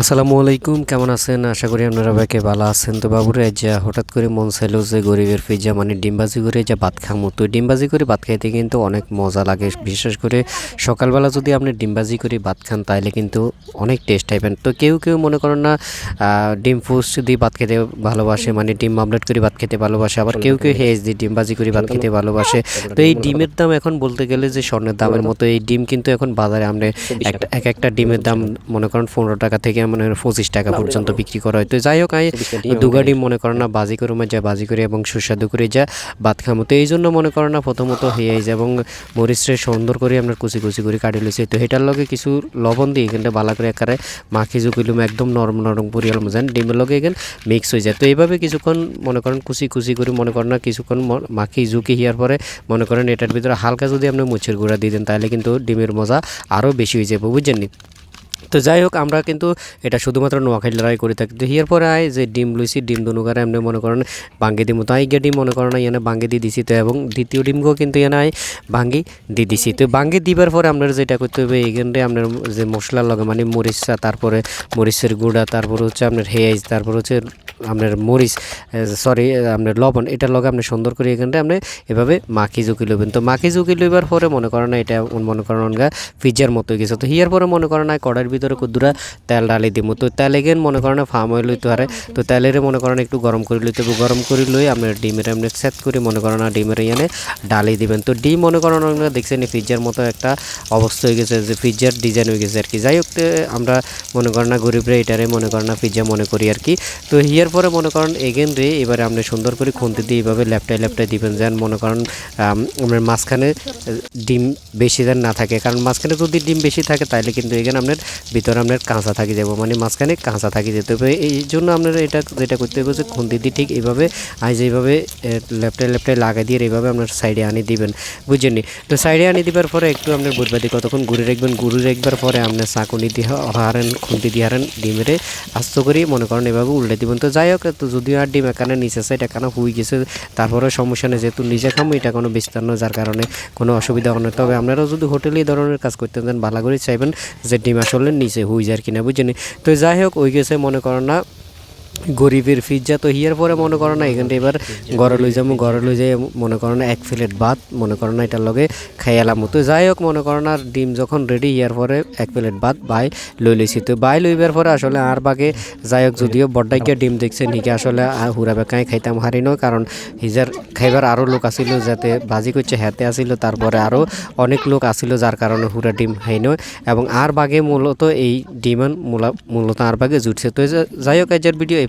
আসসালামু আলাইকুম, কেমন আছেন? আশা করি আপনারা সবাইকে ভালো আছেন। তো বাবুরে যা হঠাৎ করে মন চাইলো যে গরিবের পিজ্জা মানে ডিমবাজি করে যা ভাত খামো। তো ডিমবাজি করে ভাত খাইতে কিন্তু অনেক মজা লাগে। বিশেষ করে সকালবেলা যদি আপনি ডিমবাজি করে ভাত খান তাহলে কিন্তু অনেক টেস্ট পাইবেন। তো কেউ কেউ মনে করেন না ডিম ফুস দিয়ে ভাত খেতে ভালোবাসে মানে ডিম আমলেট করে ভাত খেতে ভালোবাসে, আবার কেউ কেউ হেজ দিয়ে ডিমবাজি করে ভাত খেতে ভালোবাসে। তো এই ডিমের দাম এখন বলতে গেলে যে স্বর্ণের দামের মতো, এই ডিম কিন্তু এখন বাজারে আপনি একটা এক একটা ডিমের দাম মনে করেন পনেরো টাকা থেকে মানে পঁচিশ টাকা পর্যন্ত বিক্রি করা হয়। তো যাই হোক আমি দুগা ডিম মনে করেন না বাজি করে যা বাজি করে এবং সুস্বাদু করে যা ভাত খামো তো এই জন্য মনে করেন না প্রথমত হয়ে যায় এবং মরিচরে সুন্দর করে আপনার কুচি কুচি করে কাটি লইছে। তো এটার লগে কিছু লবণ দিয়ে কিন্তু বালা করে একারে মাখি জুকিলুম একদম নরম নরম পরিয়াল মজান ডিমের লগে এখান মিক্স হয়ে যায়। তো এইভাবে কিছুক্ষণ মনে করেন কুচি কুচি করে মনে করেন না কিছুক্ষণ মাখি জুকি হিয়ার পরে মনে করেন এটার ভিতরে হালকা যদি আপনি মুছের গুঁড়া দিয়ে দেন তাহলে কিন্তু ডিমের মজা আরও বেশি হয়ে যাবে বুঝছেন নি? তো যাই হোক, আমরা কিন্তু এটা শুধুমাত্র নোয়াখালীরাই করে থাকি। তো হিয়ার পরে আয় যে ডিম লুইসি ডিম দুনুকারে এমনি মনে করেন বাঙ্গি দিমো। তো আইগে ডিম মনে করেন এনে বাঙ্গি দি দিছি তো, এবং দ্বিতীয় ডিমকেও কিন্তু এনে আয় বাঙ্গি দি দিছি। তো বাঙ্গি দিবার পরে আপনার যেটা করতে হবে এখানে আপনার যে মশলার লগে মানে মরিচা, তারপরে মরিচের গুঁড়া, তারপরে হচ্ছে আপনার হেয়াজ তারপর হচ্ছে আপনার মরিচ সরি আপনার লবণ, এটার লগে আপনি সুন্দর করে এখানটা আপনি এভাবে মাখি ঝুঁকি লইবেন। তো মাখি ঝুঁকি লইবার পরে মনে করেন না, এটা মনে করেন অনগা পিজ্জার মতো হয়ে গেছে। তো হিয়ার পরে মনে করেন না, কড়াইয়ের ভিতরে কুদুরা তেল ডালি দিব তো তেল এগেন মনে করেন ফার্ম অয়েল লইতে পারে। তো তেলের মনে করেন একটু গরম করে লইতে হবে। গরম করে লই আপনার ডিমের আপনি সেট করে মনে করেন না, ডিমের এনে ডালি দিবেন। তো ডিম মনে করেন দেখছেন পিজ্জার মতো একটা অবস্থা হয়ে গেছে, যে পিজ্জার ডিজাইন হয়ে গেছে আর কি। যাই হোক আমরা মনে করেন না, গরিবরা এটারে মনে করেন না পিজ্জা মনে করি আর কি। তো হিয়ার পরে মনে করেন এগেন রে, এবারে আপনি সুন্দর করে খুন্তি দিয়ে এইভাবে ল্যাপটাই ল্যাপটাই দিবেন, যেন মনে করেন আপনার মাঝখানে ডিম বেশি যেন না থাকে। কারণ মাঝখানে যদি ডিম বেশি থাকে, তাহলে কিন্তু এখানে আপনার ভিতরে আপনার কাঁচা থাকি যাব মানে মাঝখানে কাঁচা থাকি যেতে হবে। এই জন্য আপনার এটা, যেটা করতে হবে যে খুন্তি দিয়ে ঠিক এইভাবে আজ এইভাবে ল্যাপটাই ল্যাপটাই লাগাই দিয়ে এইভাবে আপনার সাইডে আনি দিবেন। বুঝছেন নি? তো সাইডে আনি দিবার পরে একটু আপনার বুটবাদি কতক্ষণ ঘুরে রাখবেন, ঘুরে রাখবার পরে আপনার চাকুনি দিয়ে হারেন, খুন্তি দিয়ে হারেন ডিমেরে আস্ত করি মনে করেন এভাবে উল্টে দিবেন। তো যাই হোক, তো যদিও আর ডিম এখানে নিচে সাইড এখানে হুই গেছে তারপরে সমস্যা নেই, যেহেতু নিজে খামো, এটা কোনো বিস্তার যার কারণে কোনো অসুবিধা না। তবে আপনারাও যদি হোটেলে এই ধরনের কাজ করতে দেন ভালো করে চাইবেন যে ডিম আসলে নিচে হুই যার কিনা বুঝেনি? তো যাই হোক, ওই গেছে, মনে করেন না গরিবের পিজ্জা তো হিয়ার পরে মনে করো না এখানটা এবার ঘরে লই যাব, ঘরে লই যাই মনে করো না এক প্লেট ভাত, মনে করো না এটার লগে খাইয়ালাম তো যাই হোক, মনে করো না, ডিম যখন রেডি ইয়ার পরে এক প্লেট ভাত বাই লই লইছি। তো বাই লইবার পরে আসলে আর বাগে, যাই হোক, যদিও বড্ডাইকে ডিম দেখছে হিকে আসলে হুরা বেকাই খাইতাম হারি নয়, কারণ হিজার খাইবার আরও লোক আসিল, যাতে বাজি করছে হাতে আসিল, তারপরে আরও অনেক লোক আসিল, যার কারণে হুরা ডিম খাই নয়। এবং আর বাগে মূলত এই ডিমান মূলা মূলত আর বাগে জুটছে। তো যাই হোক, আজকের ভিডিও এই